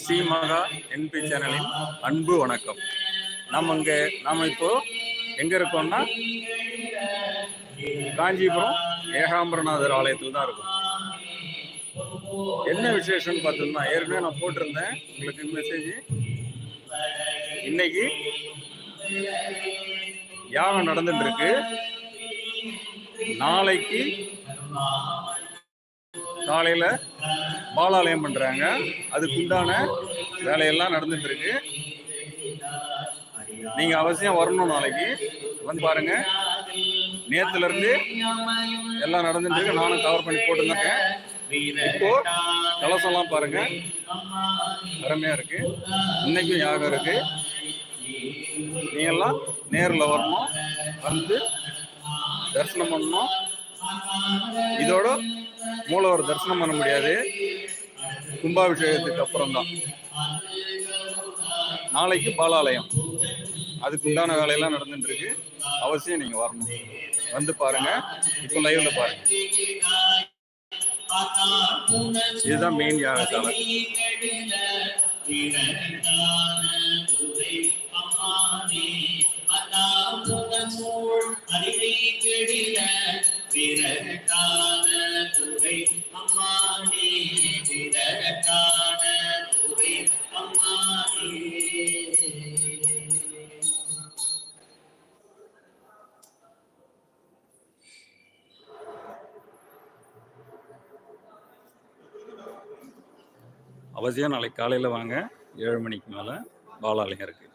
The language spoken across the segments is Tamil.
ஸ்ரீமகா என்பி சேனலின் அன்பு வணக்கம். நம்ம இங்கே நாம் இப்போ எங்க இருக்கோம்னா காஞ்சிபுரம் ஏகாம்பரநாதர் ஆலயத்தில் தான் இருக்கும். என்ன விசேஷம்னு பார்த்தோம்னா ஏற்கனவே நான் போட்டிருந்தேன். உங்களுக்கு மெசேஜ் இன்னைக்கு யாகம் நடந்துட்டு இருக்கு. நாளைக்கு காலையில் பாலாலயம் பண்ணுறாங்க அதுக்குண்டான வேலையெல்லாம் நடந்துட்டு இருக்கு. நீங்கள் அவசியம் வரணும் நாளைக்கு. வந்து பாருங்க. நேத்துல இருந்து எல்லாம் நடந்துட்டு இருக்கு. நானும் கவர் பண்ணி போட்டுருந்தேன். இப்போ கலசம்லாம் பாருங்க. அருமையா இருக்கு. இன்னைக்கும் யாகம் இருக்கு. நீங்க எல்லாம் வரணும். வந்து தரிசனம் பண்ணணும். இதோட மூலவர் தரிசனம் பண்ண முடியாது. கும்பாபிஷேகத்துக்கு அப்புறம் தான் நாளைக்கு பாலாலயம். அதுக்கு உண்டான வேலையெல்லாம் நடந்துட்டு இருக்கு அவசியம் நீங்க வரணும். வந்து பாருங்க. இப்போ லைவ்ல பாருங்க. இதுதான் மெயின் யாகசாலை. அவசியம் நாளைக்கு காலையில் வாங்க. ஏழு மணிக்கு மேலே பாலாலயம்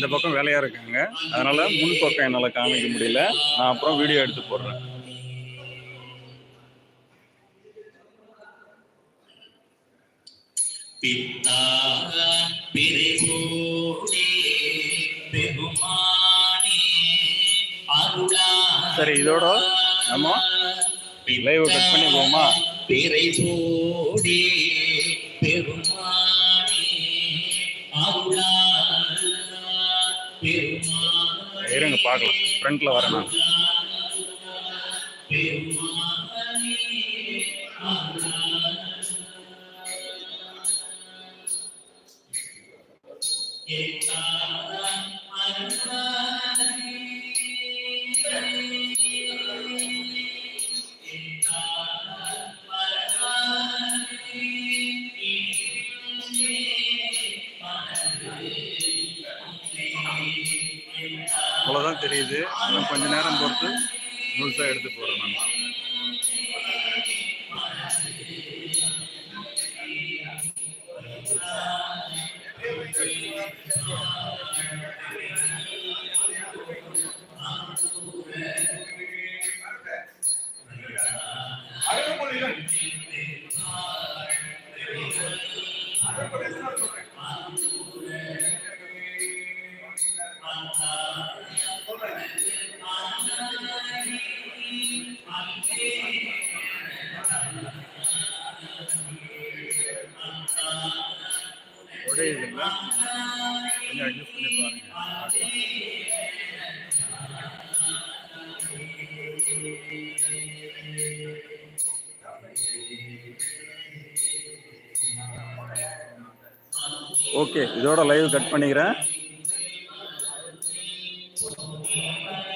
அந்த பக்கம் வேலையா இருக்காங்க. அதனால முன் பக்கம் என்னால் காமிக்க முடியல. நான் அப்புறம் வீடியோ எடுத்து போடுறேன். பித்தா சரி இதோட நம்ம லைவ் கட் பண்ணி போமா பிரிபூடே பெருமானே அருளா இருங்க பார்க்கலாம். ஃப்ரண்ட்ல வரேன் நான். பெருமானே அருளா அவ்வளோதான் தெரியுது. இன்னும் கொஞ்ச நேரம் பொறுத்து முழுசாக எடுத்து போகிறேன் நான் உடையுதுங்களா? கொஞ்சம் அட்ஜஸ்ட் பண்ணி பாருங்க. ஓகே இதோட லைவ் கட் பண்ணிக்கிறேன். Yeah.